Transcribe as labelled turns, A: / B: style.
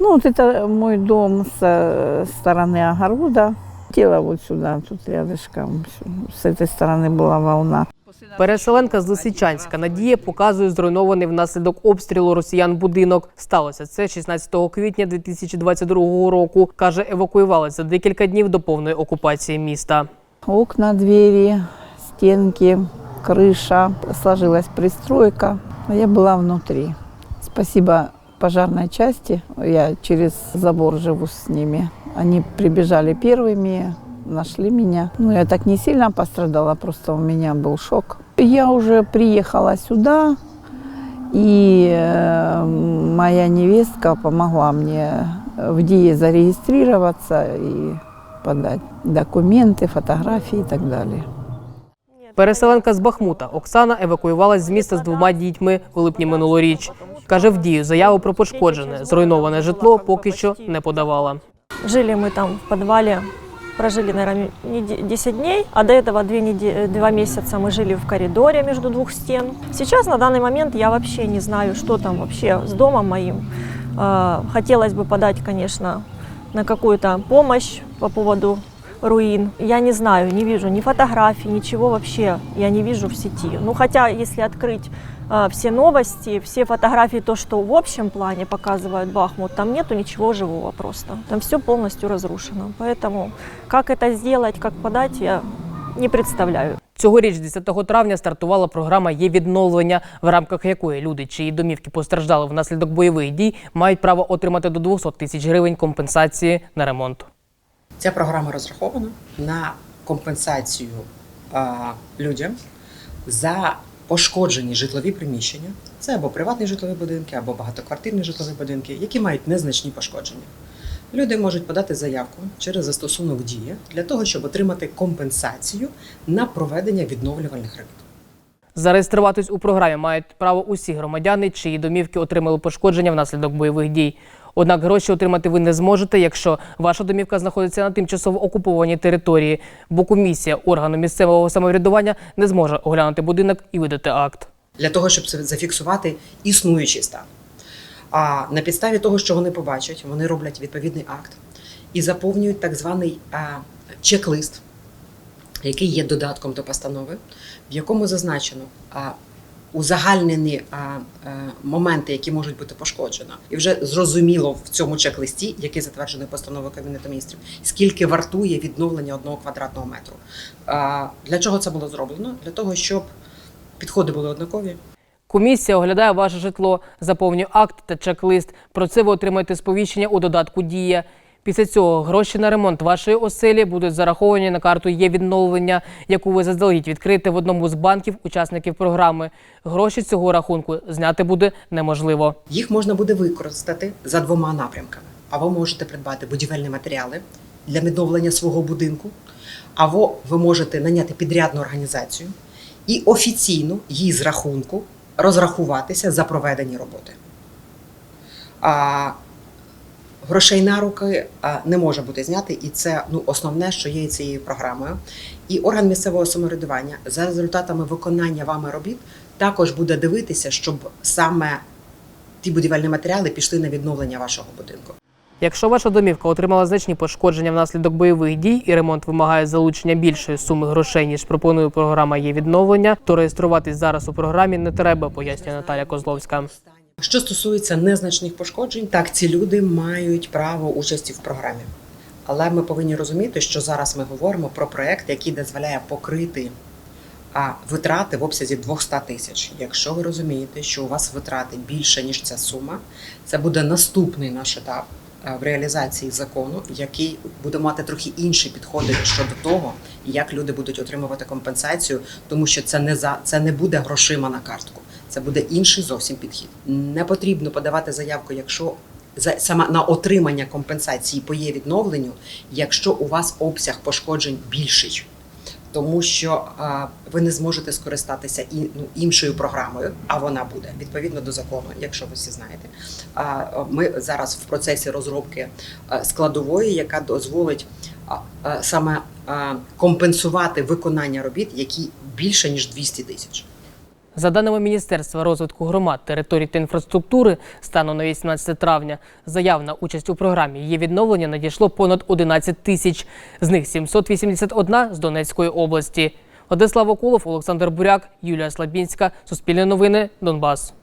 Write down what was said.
A: Ну, вот это мой дом с э, стороны огорода. Тело вот сюда, тут рядышком. С этой стороны была волна.
B: Переселенка з Лисичанська Надія показує зруйнований внаслідок обстрілу росіян будинок. Сталося це 16 квітня 2022 року. Каже, евакуювалася за декілька днів до повної окупації міста.
A: Окна, двери, стенки, крыша. Сложилась пристройка. А я была внутри. Спасибо пожарной части. Я через забор живу с ними. Они прибежали первыми, нашли меня. Ну, я так не сильно пострадала, просто у меня был шок. Я уже приехала сюда, и э, моя невестка помогла мне в ДИЕ зарегистрироваться и подать документы, фотографии и так далее.
B: Переселенка з Бахмута Оксана евакуювалась з міста з двома дітьми у липні минулоріч. Каже, в дію заяву про пошкоджене, зруйноване житло поки що не подавала.
C: Жили мы там в подвале, прожили, наверное, 10 дней, а до этого две неде- два месяца мы жили в коридоре между двух стен. Сейчас, на данный момент, я вообще не знаю, что там вообще с домом моим. Э, Хотелось бы подать, конечно, на какую-то помощь по поводу руин. Я не знаю, не вижу ни фотографий, ничего вообще я не вижу в сети. Ну, хотя, если открыть э, все новости, все фотографии, то, что в общем плане показывают Бахмут, там нету ничего живого просто. Там все полностью разрушено. Поэтому как это сделать, как подать, я не представляю.
B: Цьогоріч, 10 травня, стартувала програма «Є відновлення», в рамках якої люди, чиї домівки постраждали внаслідок бойових дій, мають право отримати до 200 тисяч гривень компенсації на ремонт.
D: Ця програма розрахована на компенсацію а, людям за пошкоджені житлові приміщення. Це або приватні житлові будинки, або багатоквартирні житлові будинки, які мають незначні пошкодження. Люди можуть подати заявку через застосунок дія для того, щоб отримати компенсацію на проведення відновлювальних робіт.
B: Зареєструватись у програмі мають право усі громадяни, чиї домівки отримали пошкодження внаслідок бойових дій. Однак гроші отримати ви не зможете, якщо ваша домівка знаходиться на тимчасово окупованій території, бо комісія органу місцевого самоврядування не зможе оглянути будинок і видати акт.
D: для того, щоб зафіксувати існуючий стан. А на підставі того, що вони побачать, вони роблять відповідний акт і заповнюють так званий чек-лист, який є додатком до постанови, в якому зазначено узагальнені а, а, моменти, які можуть бути пошкоджено, і вже зрозуміло в цьому чек-листі, який затверджений постановою Кабінету міністрів, скільки вартує відновлення одного квадратного метру. А, для чого це було зроблено? Для того, щоб підходи були однакові,
B: Комісія оглядає ваше житло, заповнює акт та чек-лист. Про це ви отримаєте сповіщення у додатку Дія. Після цього гроші на ремонт вашої оселі будуть зараховані на карту є відновлення, яку ви заздалегідь відкрите в одному з банків учасників програми. Гроші цього рахунку зняти буде неможливо.
D: Їх можна буде використати за двома напрямками. Або можете придбати будівельні матеріали для відновлення свого будинку, або ви можете наняти підрядну організацію і офіційно їй з рахунку розрахуватися за проведені роботи. Грошей на руки не може бути зняти, і це ну, основне, що є цією програмою. І орган місцевого самоврядування за результатами виконання вами робіт також буде дивитися, щоб саме ті будівельні матеріали пішли на відновлення вашого будинку.
B: Якщо ваша домівка отримала значні пошкодження внаслідок бойових дій і ремонт вимагає залучення більшої суми грошей, ніж пропонує програма є відновлення, то реєструватись зараз у програмі не треба, пояснює Наталя Козловська.
D: Що стосується незначних пошкоджень, так ці люди мають право участі в програмі. Але ми повинні розуміти, що зараз ми говоримо про проект, який дозволяє покрити а, витрати в обсязі 200 тисяч. Якщо ви розумієте, що у вас витрати більше ніж ця сума, це буде наступний наш етап е, в реалізації закону, який буде мати трохи інші підходи щодо того, як люди будуть отримувати компенсацію, тому що це не за це не буде грошима на картку. Це буде інший зовсім підхід. Не потрібно подавати заявку, якщо за саме на отримання компенсації по є відновленню, якщо у вас обсяг пошкоджень більший. Тому що а, ви не зможете скористатися і, ну, іншою програмою, а вона буде відповідно до закону, якщо ви всі знаєте. А, ми зараз в процесі розробки складової, яка дозволить а, а, саме а, компенсувати виконання робіт, які більше ніж 200 тисяч.
B: За даними Міністерства розвитку громад, територій та інфраструктури, станом на 18 травня заяв на участь у програмі її відновлення надійшло понад 11 тисяч. З них 781 з Донецької області. Одеслав Окулов, Олександр Буряк, Юлія Слабінська. Суспільне новини. Донбас.